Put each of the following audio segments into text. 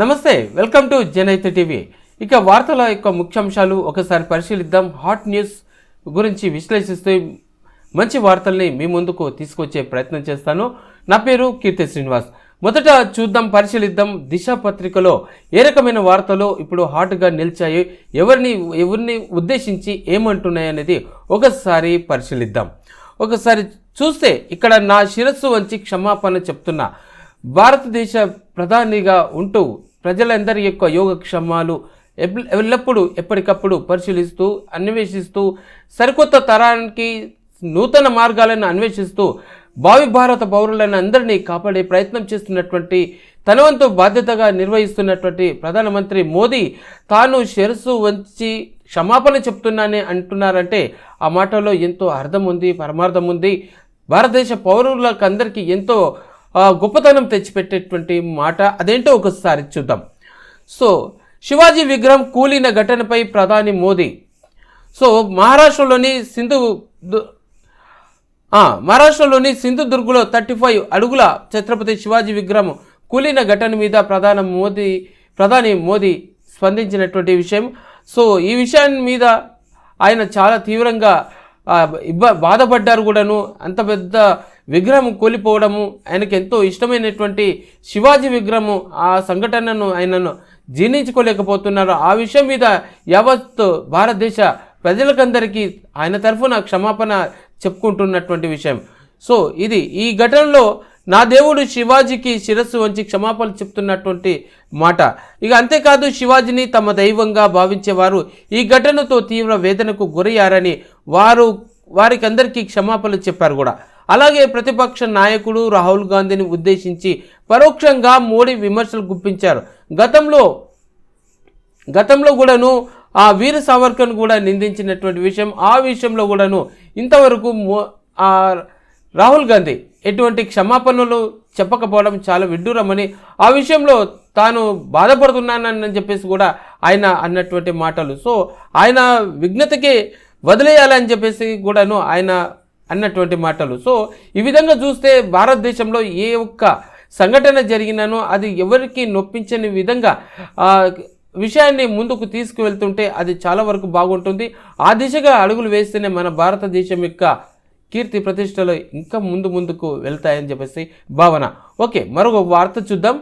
నమస్తే welcome to జనైత TV. ఇక వార్తల యొక్క ముఖ్యాంశాలు ఒకసారి పరిశీలిద్దాం. హాట్ న్యూస్ గురించి విశ్లేషిస్తూ మంచి వార్తల్ని మీ ముందుకు తీసుకొచ్చే ప్రయత్నం చేస్తాను. నా పేరు కీర్తి శ్రీనివాస్. మొదట చూద్దాం పరిశీలిద్దాం. దిశ పత్రికలో ఏ రకమైన వార్తలు ఇప్పుడు హాట్గా నిలిచాయి? ఎవరిని ఎవరిని ఉద్దేశించి ఏమంటున్నాయి అనేది ఒకసారి పరిశీలిద్దాం. ఒకసారి చూస్తే ఇక్కడ నా శిరస్సు వంచి క్షమాపణ చెప్తున్నా. భారతదేశ ప్రధానిగా ఉంటూ ప్రజలందరి యొక్క యోగక్షమాలు ఎల్లప్పుడూ ఎప్పటికప్పుడు పరిశీలిస్తూ అన్వేషిస్తూ సరికొత్త తరానికి నూతన మార్గాలను అన్వేషిస్తూ భావి భారత పౌరులను అందరినీ కాపాడే ప్రయత్నం చేస్తున్నటువంటి తనవంతు బాధ్యతగా నిర్వహిస్తున్నటువంటి ప్రధానమంత్రి మోదీ తాను షెరసు వంచి క్షమాపణ చెప్తున్నానే అంటున్నారంటే ఆ మాటలో ఎంతో అర్థం ఉంది పరమార్థం ఉంది భారతదేశ పౌరులకు అందరికీ ఎంతో గొప్పతనం తెచ్చిపెట్టేటువంటి మాట అదేంటో ఒకసారి చూద్దాం. సో శివాజీ విగ్రహం కూలిన ఘటనపై ప్రధాని మోదీ. సో మహారాష్ట్రలోని సింధు దు- మహారాష్ట్రలోని సింధుదుర్గులో థర్టీ ఫైవ్ అడుగుల ఛత్రపతి శివాజీ విగ్రహం కూలిన ఘటన మీద ప్రధాన మోదీ ప్రధాని మోదీ స్పందించినటువంటి విషయం. సో ఈ విషయాన్ని మీద ఆయన చాలా తీవ్రంగా ఇబ్బ బాధపడ్డారు కూడాను. అంత పెద్ద విగ్రహం కూలిపోవడము ఆయనకి ఎంతో ఇష్టమైనటువంటి శివాజీ విగ్రహము ఆ సంఘటనను ఆయనను జీర్ణించుకోలేకపోతున్నారు. ఆ విషయం మీద యావత్ భారతదేశ ప్రజలకందరికీ ఆయన తరఫున క్షమాపణ చెప్పుకుంటున్నటువంటి విషయం. సో ఇది ఈ ఘటనలో నా దేవుడు శివాజీకి శిరస్సు వంచి క్షమాపణ చెప్తున్నటువంటి మాట. ఇక అంతేకాదు శివాజీని తమ దైవంగా భావించేవారు ఈ ఘటనతో తీవ్ర వేదనకు గురయ్యారని వారు వారికందరికీ క్షమాపణలు చెప్పారు కూడా. అలాగే ప్రతిపక్ష నాయకుడు రాహుల్ గాంధీని ఉద్దేశించి పరోక్షంగా మోడీ విమర్శలు గుప్పించారు. గతంలో గతంలో కూడాను ఆ వీర సావర్కర్ను కూడా నిందించినటువంటి విషయం ఆ విషయంలో కూడాను ఇంతవరకు మో- ఆ రాహుల్ గాంధీ ఎటువంటి క్షమాపణలు చెప్పకపోవడం చాలా విడ్డూరమని ఆ విషయంలో తాను బాధపడుతున్నానని చెప్పేసి కూడా ఆయన అన్నటువంటి మాటలు. సో ఆయన విఘ్నతకి వదిలేయాలని చెప్పేసి కూడాను ఆయన అన్నటువంటి మాటలు. సో ఈ విధంగా చూస్తే భారతదేశంలో ఏ ఒక్క సంఘటన జరిగినానో అది ఎవరికి నొప్పించని విధంగా విషయాన్ని ముందుకు తీసుకువెళ్తుంటే అది చాలా వరకు బాగుంటుంది. ఆ దిశగా అడుగులు వేస్తేనే మన భారతదేశం యొక్క కీర్తి ప్రతిష్టలు ఇంకా ముందు ముందుకు వెళ్తాయని చెప్పేసి భావన. ఓకే మరొక వార్త చూద్దాం.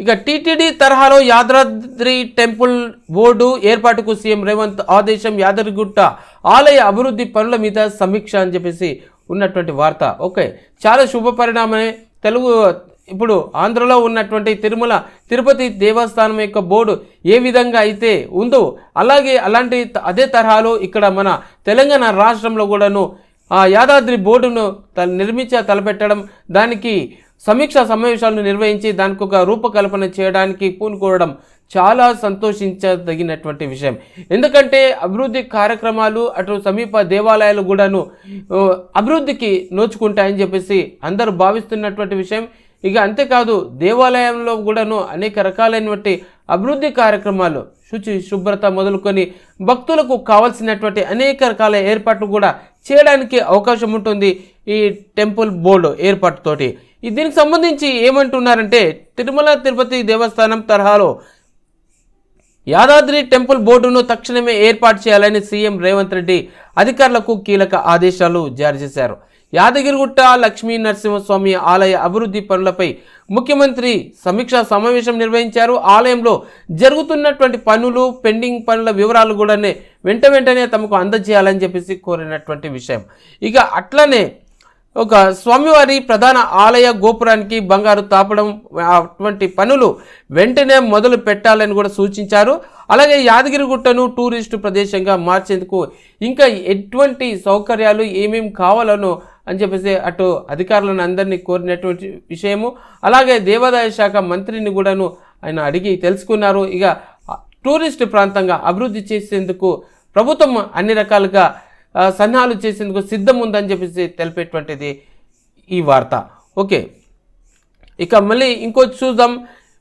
ఇక టీటీడీ తరహాలో యాదాద్రి టెంపుల్ బోర్డు ఏర్పాటుకు సీఎం రేవంత్ ఆదేశం యాదగిరిగుట్ట ఆలయ అభివృద్ధి పనుల మీద సమీక్ష అని చెప్పేసి ఉన్నటువంటి వార్త. ఓకే చాలా శుభ పరిణామమే. తెలుగు ఇప్పుడు ఆంధ్రలో ఉన్నటువంటి తిరుమల తిరుపతి దేవస్థానం యొక్క బోర్డు ఏ విధంగా అయితే ఉందో అలాగే అలాంటి అదే తరహాలో ఇక్కడ మన తెలంగాణ రాష్ట్రంలో కూడాను ఆ యాదాద్రి బోర్డును నిర్మించ తలపెట్టడం దానికి సమీక్షా సమావేశాలను నిర్వహించి దానికి ఒక రూపకల్పన చేయడానికి పూనుకోవడం చాలా సంతోషించదగినటువంటి విషయం. ఎందుకంటే అభివృద్ధి కార్యక్రమాలు అటు సమీప దేవాలయాలు కూడాను అభివృద్ధికి నోచుకుంటాయని చెప్పేసి అందరూ భావిస్తున్నటువంటి విషయం. ఇక అంతేకాదు దేవాలయంలో కూడాను అనేక రకాలైనటువంటి అభివృద్ధి కార్యక్రమాలు శుచి శుభ్రత మొదలుకొని భక్తులకు కావాల్సినటువంటి అనేక రకాల ఏర్పాట్లు కూడా చేయడానికి అవకాశం ఉంటుంది ఈ టెంపుల్ బోర్డు ఏర్పాటుతోటి. దీనికి సంబంధించి ఏమంటున్నారంటే తిరుమల తిరుపతి దేవస్థానం తరహాలో యాదాద్రి టెంపుల్ బోర్డును తక్షణమే ఏర్పాటు చేయాలని సీఎం రేవంత్ రెడ్డి అధికారులకు కీలక ఆదేశాలు జారీ చేశారు. యాదగిరిగుట్ట లక్ష్మీ నరసింహస్వామి ఆలయ అభివృద్ధి పనులపై ముఖ్యమంత్రి సమీక్షా సమావేశం నిర్వహించారు. ఆలయంలో జరుగుతున్నటువంటి పనులు పెండింగ్ పనుల వివరాలు కూడా వెంట వెంటనే తమకు అందజేయాలని చెప్పేసి కోరినటువంటి విషయం. ఇక అట్లనే ఒక స్వామివారి ప్రధాన ఆలయ గోపురానికి బంగారు తాపడం అటువంటి పనులు వెంటనే మొదలు పెట్టాలని కూడా సూచించారు. అలాగే యాదగిరిగుట్టను టూరిస్టు ప్రదేశంగా మార్చేందుకు ఇంకా ఎటువంటి సౌకర్యాలు ఏమేమి కావాలనో అని చెప్పేసి అటు అధికారులను అందరినీ కోరినటువంటి విషయము. అలాగే దేవాదాయ శాఖ మంత్రిని కూడాను ఆయన అడిగి తెలుసుకున్నారు. ఇక టూరిస్ట్ ప్రాంతంగా అభివృద్ధి చేసేందుకు ప్రభుత్వం అన్ని రకాలుగా సన్నాహాలు చేసేందుకు సిద్ధం ఉందని చెప్పేసి తెలిపేటువంటిది ఈ వార్త. ఓకే. ఇక మళ్ళీ ఇంకోటి చూద్దాం.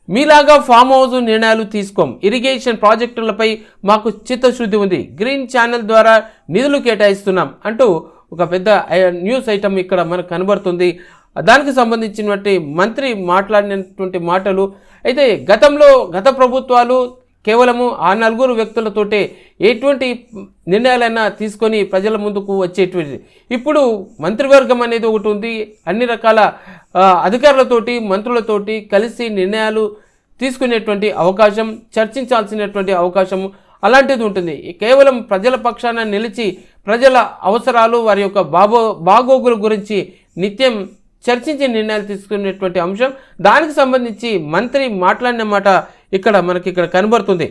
మీలాగా ఫామ్ హౌస్ నిర్ణయాలు తీసుకోం. ఇరిగేషన్ ప్రాజెక్టులపై మాకు చిత్తశుద్ధి ఉంది. గ్రీన్ ఛానల్ ద్వారా నిధులు కేటాయిస్తున్నాం అంటూ ఒక పెద్ద న్యూస్ ఐటమ్ ఇక్కడ మనకు కనబడుతుంది. దానికి సంబంధించినటువంటి మంత్రి మాట్లాడినటువంటి మాటలు. అయితే గతంలో గత ప్రభుత్వాలు కేవలము ఆ నలుగురు వ్యక్తులతోటే ఎటువంటి నిర్ణయాలైనా తీసుకొని ప్రజల ముందుకు వచ్చేటువంటిది ఇప్పుడు మంత్రివర్గం అనేది ఒకటి ఉంది. అన్ని రకాల అధికారులతోటి మంత్రులతోటి కలిసి నిర్ణయాలు తీసుకునేటువంటి అవకాశం చర్చించాల్సినటువంటి అవకాశం అలాంటిది ఉంటుంది. కేవలం ప్రజల పక్షాన నిలిచి ప్రజల అవసరాలు వారి యొక్క బాగో బాగోగుల గురించి నిత్యం చర్చించి నిర్ణయాలు తీసుకునేటువంటి అంశం. దానికి సంబంధించి మంత్రి మాట్లాడిన మాట ఇక్కడ మనకి ఇక్కడ కనబడుతుంది.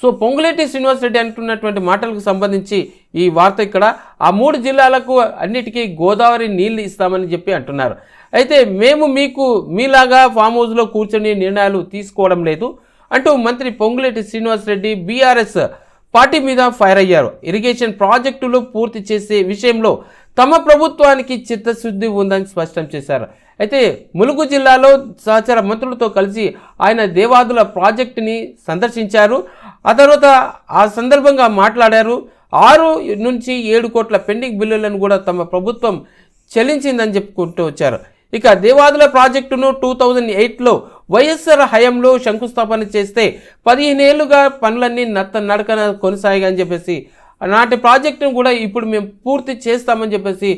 సో పొంగులేటి శ్రీనివాసరెడ్డి అంటున్నటువంటి మాటలకు సంబంధించి ఈ వార్త ఇక్కడ ఆ మూడు జిల్లాలకు అన్నిటికీ గోదావరి నీళ్ళు ఇస్తామని చెప్పి అంటున్నారు. అయితే మేము మీకు మీలాగా ఫామ్ హౌస్లో కూర్చొని నిర్ణయాలు తీసుకోవడం లేదు అంటూ మంత్రి పొంగులేటి శ్రీనివాసరెడ్డి బీఆర్ఎస్ పార్టీ మీద ఫైర్ అయ్యారు. ఇరిగేషన్ ప్రాజెక్టులు పూర్తి చేసే విషయంలో తమ ప్రభుత్వానికి చిత్తశుద్ధి ఉందని స్పష్టం చేశారు. అయితే ములుగు జిల్లాలో సహచర మంత్రులతో కలిసి ఆయన దేవాదుల ప్రాజెక్టుని సందర్శించారు. ఆ తర్వాత ఆ సందర్భంగా మాట్లాడారు. ఆరు నుంచి ఏడు కోట్ల పెండింగ్ బిల్లులను కూడా తమ ప్రభుత్వం చెల్లించిందని చెప్పుకుంటూ వచ్చారు. ఇక దేవాదుల ప్రాజెక్టును టూ థౌజండ్ ఎయిట్లో వైఎస్ఆర్ హయాంలో శంకుస్థాపన చేస్తే పదిహేనేళ్ళుగా పనులన్నీ నత్త నడకన కొనసాగాయని చెప్పేసి నాటి ప్రాజెక్టును కూడా ఇప్పుడు మేము పూర్తి చేస్తామని చెప్పేసి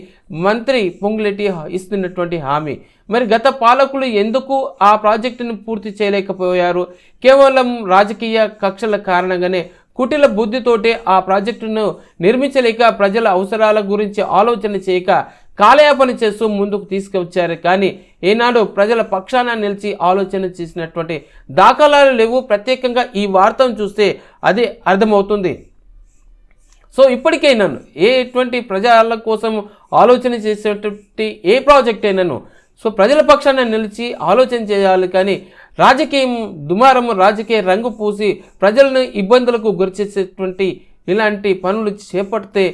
మంత్రి పొంగులెట్టి ఇస్తున్నటువంటి హామీ. మరి గత పాలకులు ఎందుకు ఆ ప్రాజెక్టును పూర్తి చేయలేకపోయారు? కేవలం రాజకీయ కక్షల కారణంగానే కుటిల బుద్ధితోటే ఆ ప్రాజెక్టును నిర్మించలేక ప్రజల అవసరాల గురించి ఆలోచన చేయక కాలయాపన చేస్తూ ముందుకు తీసుకువచ్చారు. కానీ ఈనాడు ప్రజల పక్షాన నిలిచి ఆలోచన చేసినటువంటి దాఖలాలు లేవు. ప్రత్యేకంగా ఈ వార్తను చూస్తే అది అర్థమవుతుంది. సో ఇప్పటికే ఏ ఎటువంటి ప్రజల కోసం ఆలోచన చేసేటువంటి ఏ ప్రాజెక్ట్ అయినాను సో ప్రజల పక్షాన నిలిచి ఆలోచన చేయాలి కానీ రాజకీయం దుమారము రాజకీయ రంగు పూసి ప్రజలను ఇబ్బందులకు గురిచేసేటువంటి ఇలాంటి పనులు చేపడితే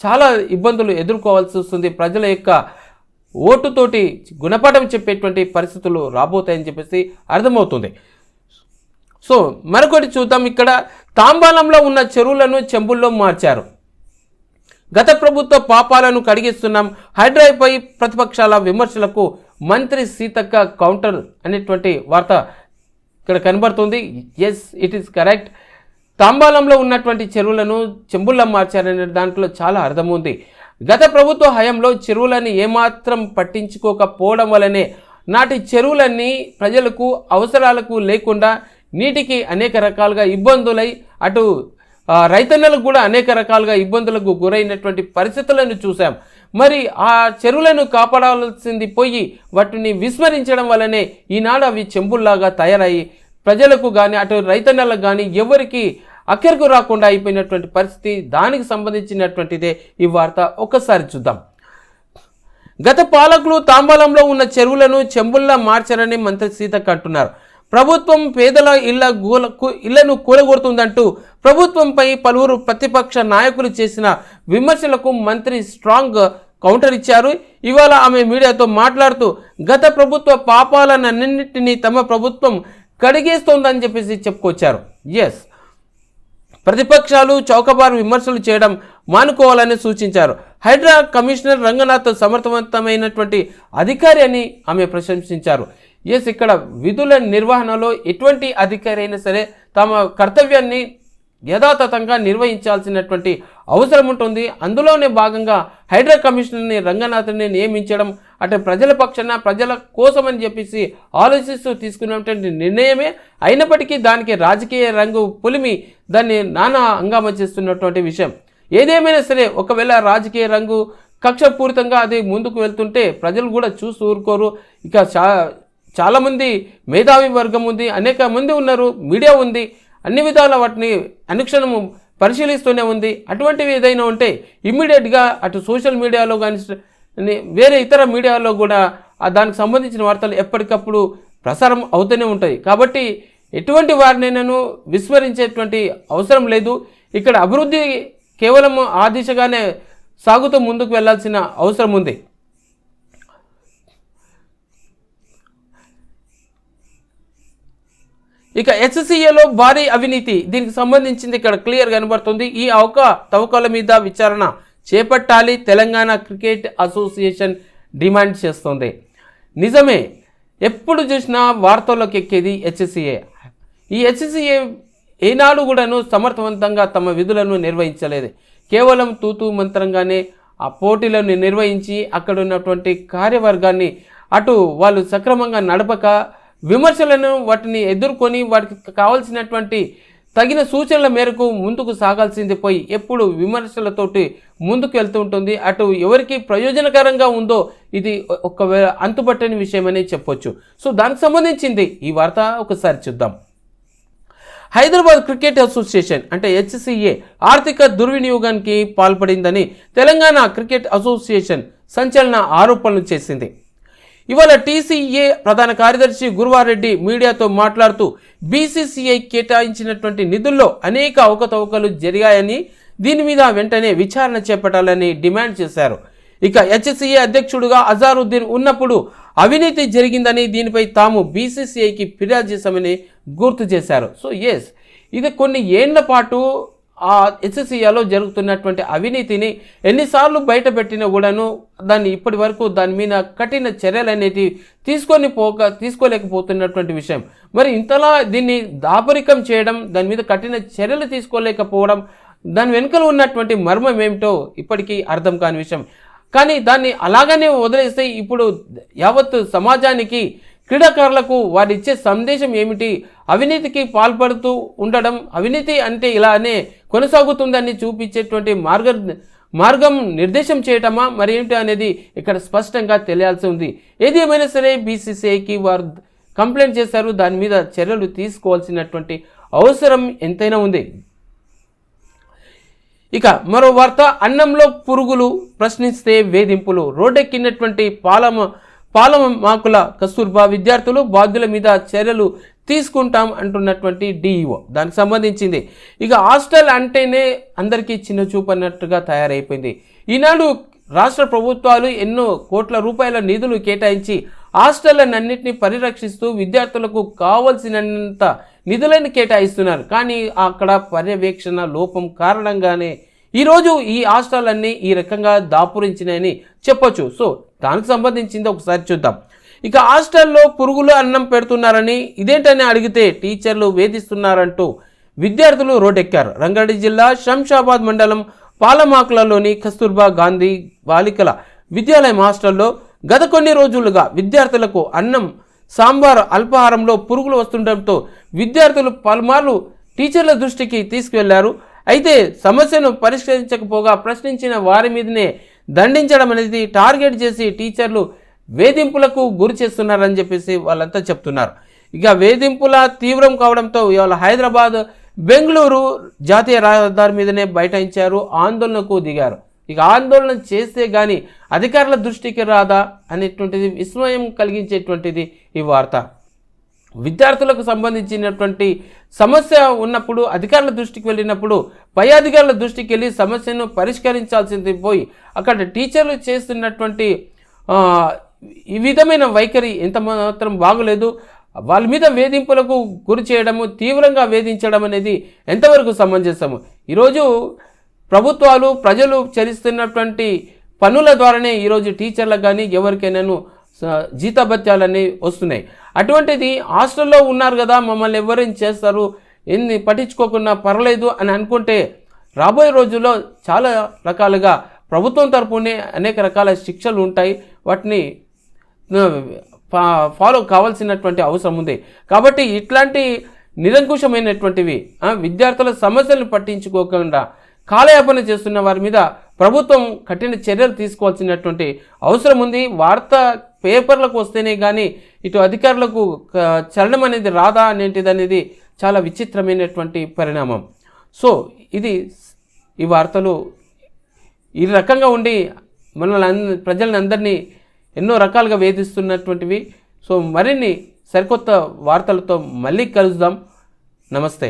చాలా ఇబ్బందులు ఎదుర్కోవాల్సి వస్తుంది. ప్రజల యొక్క ఓటుతోటి గుణపాఠం చెప్పేటువంటి పరిస్థితులు రాబోతాయని చెప్పేసి అర్థమవుతుంది. సో మరొకటి చూద్దాం ఇక్కడ. తాంబాలంలో ఉన్న చెరువులను చెంబుల్లో మార్చారు. గత ప్రభుత్వ పాపాలను కడిగిస్తున్నాం. హైడ్రాపై ప్రతిపక్షాల విమర్శలకు మంత్రి సీతక్క కౌంటర్ అనేటువంటి వార్త ఇక్కడ కనబడుతుంది. ఎస్ ఇట్ ఈస్ కరెక్ట్ తాంబాలంలో ఉన్నటువంటి చెరువులను చెంబుల్లా మార్చారనే దాంట్లో చాలా అర్థం ఉంది గత ప్రభుత్వ హయంలో చెరువులని ఏమాత్రం పట్టించుకోకపోవడం వల్లనే నాటి చెరువులన్నీ ప్రజలకు అవసరాలకు లేకుండా నీటికి అనేక రకాలుగా ఇబ్బందులై అటు రైతన్నలకు కూడా అనేక రకాలుగా ఇబ్బందులకు గురైనటువంటి పరిస్థితులను చూసాం మరి ఆ చెరువులను కాపాడాల్సింది పోయి వాటిని విస్మరించడం వల్లనే ఈనాడు అవి చెంబుల్లాగా తయారయ్యి ప్రజలకు కానీ అటు రైతన్నలకు కానీ ఎవరికి అక్కరకు రాకుండా అయిపోయినటువంటి పరిస్థితి దానికి సంబంధించినటువంటిదే ఈ వార్త. ఒక్కసారి చూద్దాం. గత పాలకులు తాంబాలంలో ఉన్న చెరువులను చెంబుల్లా మార్చారని మంత్రి సీతక్క అంటున్నారు. ప్రభుత్వం పేదల ఇళ్ళ గూల కు- ఇళ్ళను కూలగొడుతుందంటూ ప్రభుత్వంపై పలువురు ప్రతిపక్ష నాయకులు చేసిన విమర్శలకు మంత్రి స్ట్రాంగ్ కౌంటర్ ఇచ్చారు. ఇవాళ ఆమె మీడియాతో మాట్లాడుతూ గత ప్రభుత్వ పాపాలన్నింటినీ తమ ప్రభుత్వం కడిగేస్తోందని చెప్పేసి చెప్పుకొచ్చారు. ఎస్ ప్రతిపక్షాలు చౌకబారు విమర్శలు చేయడం మానుకోవాలని సూచించారు. హైడ్రా కమిషనర్ రంగనాథ్ సమర్థవంతమైనటువంటి అధికారి అని ఆమె ప్రశంసించారు. ఎస్ ఇక్కడ విధుల నిర్వహణలో ఎటువంటి అధికారి అయినా సరే తమ కర్తవ్యాన్ని యథాతథంగా నిర్వహించాల్సినటువంటి అవసరం ఉంటుంది. అందులోనే భాగంగా హైడ్రా కమిషనర్ని రంగనాథ్ని నియమించడం అంటే ప్రజల పక్షాన ప్రజల కోసమని చెప్పేసి ఆలోచిస్తూ తీసుకున్నటువంటి నిర్ణయమే. అయినప్పటికీ దానికి రాజకీయ రంగు పులిమి దాన్ని నానా హంగామా చేస్తున్నటువంటి విషయం. ఏదేమైనా సరే ఒకవేళ రాజకీయ రంగు కక్షపూరితంగా అది ముందుకు వెళ్తుంటే ప్రజలు కూడా చూసి ఊరుకోరు. ఇక చా చాలామంది మేధావి వర్గం ఉంది అనేక మంది ఉన్నారు మీడియా ఉంది అన్ని విధాల వాటిని అనుక్షణము పరిశీలిస్తూనే ఉంది. అటువంటివి ఏదైనా ఉంటే ఇమ్మీడియట్గా అటు సోషల్ మీడియాలో కానీ వేరే ఇతర మీడియాలో కూడా దానికి సంబంధించిన వార్తలు ఎప్పటికప్పుడు ప్రసారం అవుతూనే ఉంటాయి. కాబట్టి ఎటువంటి వారినైనాను విస్మరించేటువంటి అవసరం లేదు. ఇక్కడ అభివృద్ధి కేవలం ఆ దిశగానే సాగుతూ ముందుకు వెళ్ళాల్సిన అవసరం ఉంది. ఇక ఎస్సీఏలో భారీ అవినీతి. దీనికి సంబంధించింది ఇక్కడ క్లియర్ కనబడుతుంది. ఈ అవక తవ్వకాల మీద విచారణ చేపట్టాలి. తెలంగాణ క్రికెట్ అసోసియేషన్ డిమాండ్ చేస్తోంది. నిజమే ఎప్పుడు చూసినా వార్తల్లోకి ఎక్కేది హెచ్సిఏ ఈ హెచ్సిఏ ఏనాడు కూడాను సమర్థవంతంగా తమ విధులను నిర్వహించలేదు. కేవలం తూతూ మంత్రంగానే ఆ పోటీలను నిర్వహించి అక్కడ ఉన్నటువంటి కార్యవర్గాన్ని అటు వాళ్ళు సక్రమంగా నడపక విమర్శలను వాటిని ఎదుర్కొని వాటికి కావాల్సినటువంటి తగిన సూచనల మేరకు ముందుకు సాగాల్సింది పోయి ఎప్పుడు విమర్శలతోటి ముందుకు వెళ్తూ ఉంటుంది. అటు ఎవరికి ప్రయోజనకరంగా ఉందో ఇది ఒకవేళ అంతుపట్టని విషయమని చెప్పొచ్చు. సో దానికి సంబంధించింది ఈ వార్త ఒకసారి చూద్దాం. హైదరాబాద్ క్రికెట్ అసోసియేషన్ అంటే హెచ్సిఏ ఆర్థిక దుర్వినియోగానికి పాల్పడిందని తెలంగాణ క్రికెట్ అసోసియేషన్ సంచలన ఆరోపణలు చేసింది. ఇవాళ టీసీఏ ప్రధాన కార్యదర్శి గురువారెడ్డి మీడియాతో మాట్లాడుతూ బీసీసీఐ కేటాయించినటువంటి నిధుల్లో అనేక అవకతవకలు జరిగాయని దీని మీద వెంటనే విచారణ చేపట్టాలని డిమాండ్ చేశారు. ఇక హెచ్సిఏ అధ్యక్షుడుగా అజారుద్దీన్ ఉన్నప్పుడు అవినీతి జరిగిందని దీనిపై తాము బీసీసీఐకి ఫిర్యాదు చేశామని గుర్తు చేశారు. సో ఎస్ ఇది కొన్ని ఏళ్ళ పాటు ఆ హెచ్సిఏలో జరుగుతున్నటువంటి అవినీతిని ఎన్నిసార్లు బయటపెట్టినా కూడాను దాన్ని ఇప్పటి వరకు దాని మీద కఠిన చర్యలు అనేటివి తీసుకొని పోక తీసుకోలేకపోతున్నటువంటి విషయం. మరి ఇంతలా దీన్ని దాపరికం చేయడం దాని మీద కఠిన చర్యలు తీసుకోలేకపోవడం దాని వెనుకలు ఉన్నటువంటి మర్మం ఏమిటో ఇప్పటికీ అర్థం కాని విషయం. కానీ దాన్ని అలాగనే వదిలేస్తే ఇప్పుడు యావత్ సమాజానికి క్రీడాకారులకు వారిచ్చే సందేశం ఏమిటి? అవినీతికి పాల్పడుతూ ఉండడం అవినీతి అంటే ఇలానే కొనసాగుతుందని చూపించేటువంటి మార్గ మార్గం నిర్దేశం చేయటమా? మరి ఏమిటి అనేది ఇక్కడ స్పష్టంగా తెలియాల్సి ఉంది. ఏది ఏమైనా సరే బీసీసీఐకి వారు కంప్లైంట్ చేశారు దాని మీద చర్యలు తీసుకోవాల్సినటువంటి అవసరం ఎంతైనా ఉంది. ఇక మరో వార్త అన్నంలో పురుగులు ప్రశ్నిస్తే వేధింపులు. రోడ్డెక్కినటువంటి పాలమ పాలమ మాకుల కస్తూర్బా విద్యార్థులు బాధ్యుల మీద చర్యలు తీసుకుంటాం అంటున్నటువంటి డిఈఓ దానికి సంబంధించింది. ఇక హాస్టల్ అంటేనే అందరికీ చిన్న చూపు అన్నట్టుగా తయారైపోయింది. ఈనాడు రాష్ట్ర ప్రభుత్వాలు ఎన్నో కోట్ల రూపాయల నిధులు కేటాయించి హాస్టళ్ళన్నింటినీ పరిరక్షిస్తూ విద్యార్థులకు కావలసినంత నిధులను కేటాయిస్తున్నారు. కానీ అక్కడ పర్యవేక్షణ లోపం కారణంగానే ఈరోజు ఈ హాస్టల్లన్నీ ఈ రకంగా దాపురించినాయని చెప్పొచ్చు. సో దానికి సంబంధించింది ఒకసారి చూద్దాం. ఇక హాస్టల్లో పురుగులు అన్నం పెడుతున్నారని ఇదేంటని అడిగితే టీచర్లు వేధిస్తున్నారంటూ విద్యార్థులు రోడ్డెక్కారు. రంగారెడ్డి జిల్లా శంషాబాద్ మండలం పాలమాకులలోని కస్తూర్బా గాంధీ బాలికల విద్యాలయం హాస్టల్లో గత కొన్ని రోజులుగా విద్యార్థులకు అన్నం సాంబార్ అల్పాహారంలో పురుగులు వస్తుండటంతో విద్యార్థులు పలుమార్లు టీచర్ల దృష్టికి తీసుకువెళ్ళారు. అయితే సమస్యను పరిష్కరించకపోగా ప్రశ్నించిన వారి మీదనే దండించడం అనేది టార్గెట్ చేసి టీచర్లు వేధింపులకు గురి చేస్తున్నారని చెప్పేసి వాళ్ళంతా చెప్తున్నారు. ఇక వేధింపుల తీవ్రం కావడంతో ఇవాళ హైదరాబాద్ బెంగళూరు జాతీయ రహదారి మీదనే బైఠాయించారు ఆందోళనకు దిగారు. ఇక ఆందోళన చేస్తే కానీ అధికారుల దృష్టికి రాదా అనేటువంటిది విస్మయం కలిగించేటువంటిది ఈ వార్త. విద్యార్థులకు సంబంధించినటువంటి సమస్య ఉన్నప్పుడు అధికారుల దృష్టికి వెళ్ళినప్పుడు పై అధికారుల దృష్టికి వెళ్ళి సమస్యను పరిష్కరించాల్సింది పోయి అక్కడ టీచర్లు చేస్తున్నటువంటి ఈ విధమైన వైఖరి ఎంత మాత్రం బాగలేదు. వాళ్ళ మీద వేధింపులకు గురి చేయడము తీవ్రంగా వేధించడం అనేది ఎంతవరకు సమంజసము? ఈరోజు ప్రభుత్వాలు ప్రజలు చరిస్తున్నటువంటి పనుల ద్వారానే ఈరోజు టీచర్లకు కానీ ఎవరికైనాను జీతభత్యాలన్నీ వస్తున్నాయి. అటువంటిది హాస్టల్లో ఉన్నారు కదా మమ్మల్ని ఎవరేం చేస్తారు? ఎన్ని పట్టించుకోకుండా పర్లేదు అని అనుకుంటే రాబోయే రోజుల్లో చాలా రకాలుగా ప్రభుత్వం తరపునే అనేక రకాల శిక్షలు ఉంటాయి. వాటిని ఫాలో కావాల్సినటువంటి అవసరం ఉంది. కాబట్టి ఇట్లాంటి నిరంకుశమైనటువంటివి విద్యార్థుల సమస్యలను పట్టించుకోకుండా కాలయాపన చేస్తున్న వారి మీద ప్రభుత్వం కఠిన చర్యలు తీసుకోవాల్సినటువంటి అవసరం ఉంది. వార్త పేపర్లకు వస్తేనే కానీ ఇటు అధికారులకు చలనం అనేది రాదా అనేటిది అనేది చాలా విచిత్రమైనటువంటి పరిణామం. సో ఇది ఈ వార్తలు ఈ రకంగా ఉండి మనల్ని ప్రజలందరినీ ఎన్నో రకాలుగా వేధిస్తున్నటువంటివి. సో మరిన్ని సరికొత్త వార్తలతో మళ్ళీ కలుద్దాం. నమస్తే.